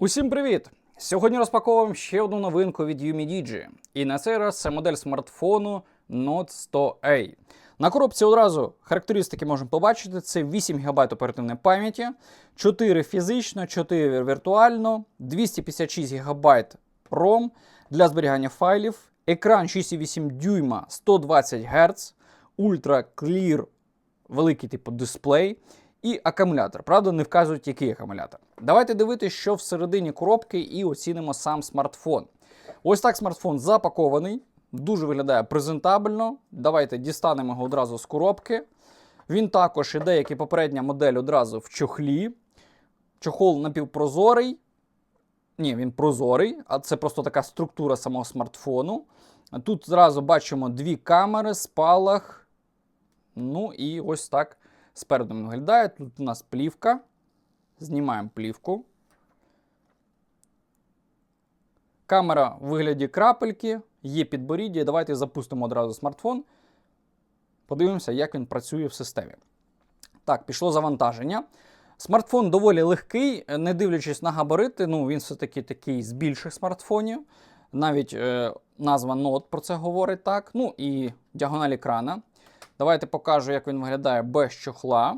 Усім привіт! Сьогодні розпаковуємо ще одну новинку від UMIDIGI. І на цей раз це модель смартфону Note 100A. На коробці одразу характеристики можемо побачити: це 8 ГБ оперативної пам'яті, 4 фізично, 4 віртуально, 256 ГБ ROM для зберігання файлів, екран 6,8 дюйма 120 Гц, Ultra Clear великий типу дисплей і акумулятор. Правда, не вказують, який акумулятор. Давайте дивитися, що всередині коробки, і оцінимо сам смартфон. Ось так смартфон запакований, дуже виглядає презентабельно. Давайте дістанемо його одразу з коробки. Він також іде, як і попередня модель, одразу в чохлі. Чохол напівпрозорий. Ні, він прозорий, а це просто така структура самого смартфону. Тут зразу бачимо дві камери, спалах. Ну і ось так спереду він виглядає. Тут у нас плівка. Знімаємо плівку. Камера в вигляді крапельки, є підборіддя. Давайте запустимо одразу смартфон. Подивимося, як він працює в системі. Так, пішло завантаження. Смартфон доволі легкий, не дивлячись на габарити, ну він все-таки такий з більших смартфонів. Навіть е, назва Note про це говорить так. Ну і діагональ екрана. Давайте покажу, як він виглядає без чохла.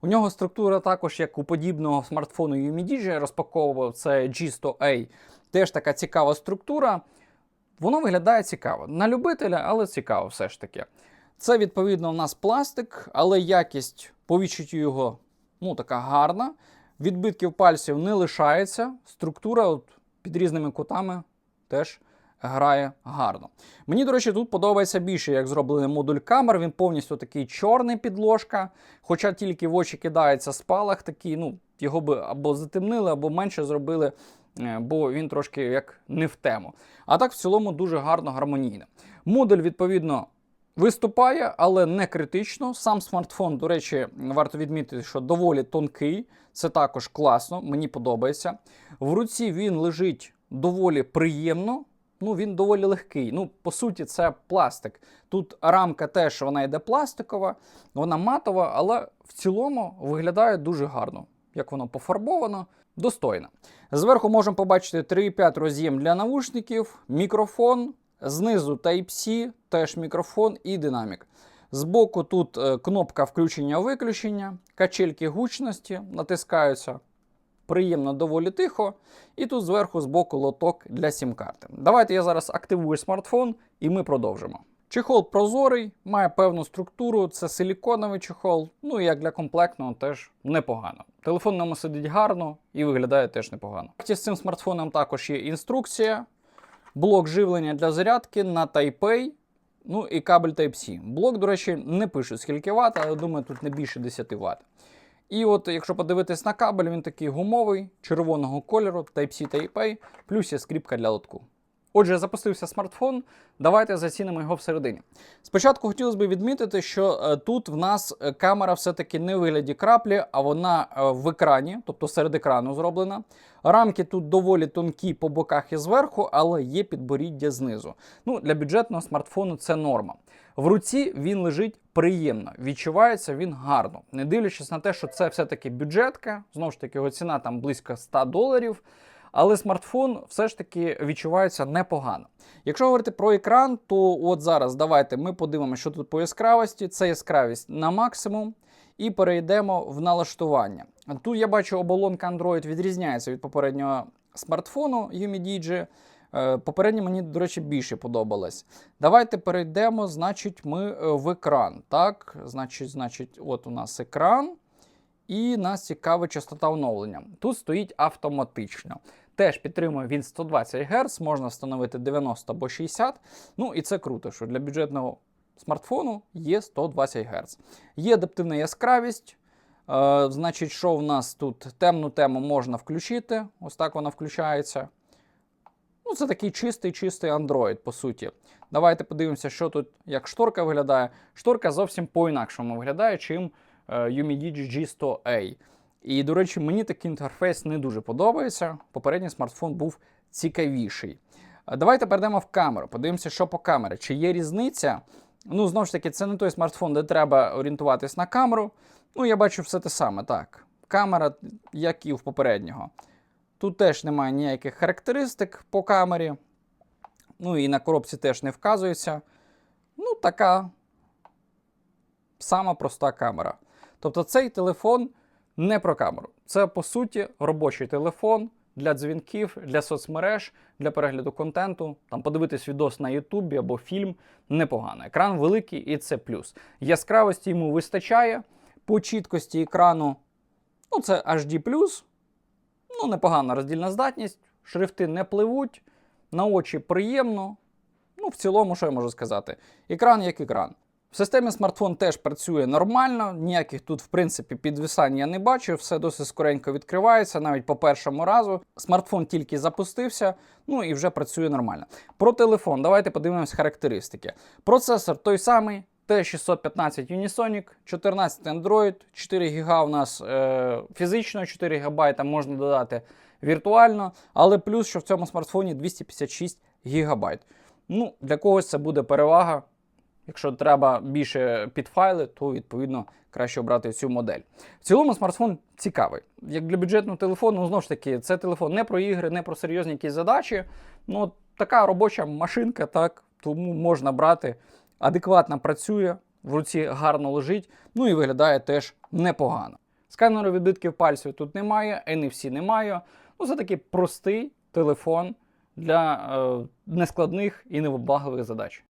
У нього структура також, як у подібного смартфону UMIDIGI, я розпаковував це G100A. Теж така цікава структура. Воно виглядає цікаво. На любителя, але цікаво все ж таки. Це, відповідно, у нас пластик, але якість по відчуттю його ну, така гарна. Відбитків пальців не лишається. Структура от, під різними кутами теж грає гарно. Мені, до речі, тут подобається більше, як зроблений модуль камер. Він повністю такий чорний підложка. Хоча тільки в очі кидається спалах такий, ну, його би або затемнили, або менше зробили, е, бо він трошки як не в тему. А так, в цілому, дуже гарно гармонійно. Модуль, відповідно. Виступає, але не критично. Сам смартфон, до речі, варто відмітити, що доволі тонкий. Це також класно, мені подобається. В руці він лежить доволі приємно. Ну, він доволі легкий. Ну, по суті, це пластик. Тут рамка теж вона йде пластикова, вона матова, але в цілому виглядає дуже гарно. Як воно пофарбовано, достойно. Зверху можемо побачити 3,5 роз'єм для навушників, мікрофон. Знизу Type-C, теж мікрофон і динамік. Збоку тут е, кнопка включення-виключення, качельки гучності натискаються. Приємно, доволі тихо. І тут зверху збоку лоток для сім-карти. Давайте я зараз активую смартфон і ми продовжимо. Чехол прозорий, має певну структуру, це силіконовий чехол, ну і як для комплектного теж непогано. Телефон ньому сидить гарно і виглядає теж непогано. З цим смартфоном також є інструкція блок живлення для зарядки на Type-A, ну і кабель Type-C. Блок, до речі, не пише скільки Вт, але думаю, тут не більше 10 Вт. І от, якщо подивитись на кабель, він такий гумовий, червоного кольору, Type-C Type-A, плюс є скріпка для лотку. Отже, запустився смартфон. Давайте зацінимо його всередині. Спочатку хотілося б відмітити, що е, тут в нас е, камера все-таки не в вигляді краплі, а вона е, в екрані, тобто серед екрану зроблена. Рамки тут доволі тонкі по боках і зверху, але є підборіддя знизу. Ну, Для бюджетного смартфону це норма. В руці він лежить приємно, відчувається він гарно. Не дивлячись на те, що це все-таки бюджетка, знову ж таки, його ціна там близько 100 доларів. Але смартфон все ж таки відчувається непогано. Якщо говорити про екран, то от зараз давайте ми подивимося, що тут по яскравості. Це яскравість на максимум. І перейдемо в налаштування. Тут я бачу, оболонка Android відрізняється від попереднього смартфону UMIDIGI. Е, Попереднє мені, до речі, більше подобалось. Давайте перейдемо, значить, ми е, в екран. Так, значить, значить, от у нас екран. І нас цікавить частота оновлення. Тут стоїть автоматично. Теж підтримує він 120 Гц, можна встановити 90 або 60. Ну і це круто, що для бюджетного смартфону є 120 Гц. Є адаптивна яскравість. Е, Значить, що в нас тут темну тему можна включити. Ось так вона включається. Ну, Це такий чистий-чистий Android, по суті. Давайте подивимося, що тут як шторка виглядає. Шторка зовсім по-інакшому виглядає, чим е, UMIDIGI G100A. І, до речі, мені такий інтерфейс не дуже подобається. Попередній смартфон був цікавіший. Давайте перейдемо в камеру. Подивимося, що по камері. Чи є різниця? Ну, знову ж таки, це не той смартфон, де треба орієнтуватись на камеру. Ну, я бачу все те саме. Так. Камера, як і в попереднього. Тут теж немає ніяких характеристик по камері. Ну і на коробці теж не вказується. Ну, така сама проста камера. Тобто цей телефон не про камеру. Це по суті робочий телефон для дзвінків, для соцмереж, для перегляду контенту. Там подивитись відос на Ютубі або фільм непогано. Екран великий і це плюс. Яскравості йому вистачає. По чіткості екрану, ну це HD+, ну непогана роздільна здатність, шрифти не пливуть, на очі приємно. Ну, в цілому, що я можу сказати? Екран як екран. В системі смартфон теж працює нормально, ніяких тут, в принципі, підвисань я не бачу, все досить скоренько відкривається, навіть по першому разу. Смартфон тільки запустився, ну і вже працює нормально. Про телефон, давайте подивимось характеристики. Процесор той самий. T615 Unisonic, 14 Android, 4 ГБ у нас е, фізично, 4 ГБ можна додати віртуально, але плюс, що в цьому смартфоні 256 ГБ. Ну, для когось це буде перевага. Якщо треба більше підфайли, то відповідно краще обрати цю модель. В цілому смартфон цікавий. Як для бюджетного телефону, ну, знову ж таки, це телефон не про ігри, не про серйозні якісь задачі. Ну, така робоча машинка, так, тому можна брати. Адекватно працює, в руці гарно лежить, ну і виглядає теж непогано. Сканеру відбитків пальців тут немає, NFC немає. Ну, це такий простий телефон для е, нескладних і невибагливих задач.